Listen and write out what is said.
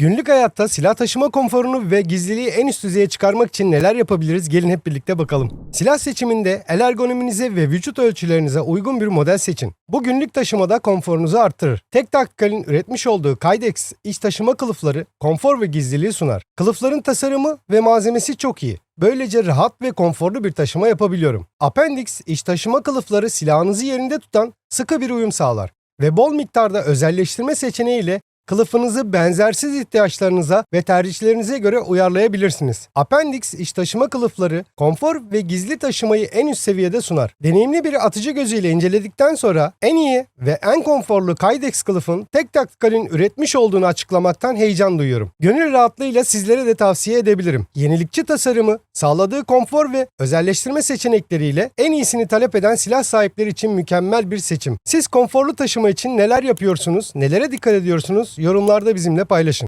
Günlük hayatta silah taşıma konforunu ve gizliliği en üst düzeye çıkarmak için neler yapabiliriz? Gelin hep birlikte bakalım. Silah seçiminde el ergonominize ve vücut ölçülerinize uygun bir model seçin. Bu günlük taşımada konforunuzu arttırır. Tek Taktikal'in üretmiş olduğu Kydex iç taşıma kılıfları konfor ve gizliliği sunar. Kılıfların tasarımı ve malzemesi çok iyi. Böylece rahat ve konforlu bir taşıma yapabiliyorum. Appendix iç taşıma kılıfları silahınızı yerinde tutan sıkı bir uyum sağlar ve bol miktarda özelleştirme seçeneğiyle kılıfınızı benzersiz ihtiyaçlarınıza ve tercihlerinize göre uyarlayabilirsiniz. Appendix iç taşıma kılıfları konfor ve gizli taşımayı en üst seviyede sunar. Deneyimli bir atıcı gözüyle inceledikten sonra en iyi ve en konforlu Kydex kılıfın tek taktikalin üretmiş olduğunu açıklamaktan heyecan duyuyorum. Gönül rahatlığıyla sizlere de tavsiye edebilirim. Yenilikçi tasarımı, sağladığı konfor ve özelleştirme seçenekleriyle en iyisini talep eden silah sahipleri için mükemmel bir seçim. Siz konforlu taşıma için neler yapıyorsunuz, nelere dikkat ediyorsunuz? Yorumlarda bizimle paylaşın.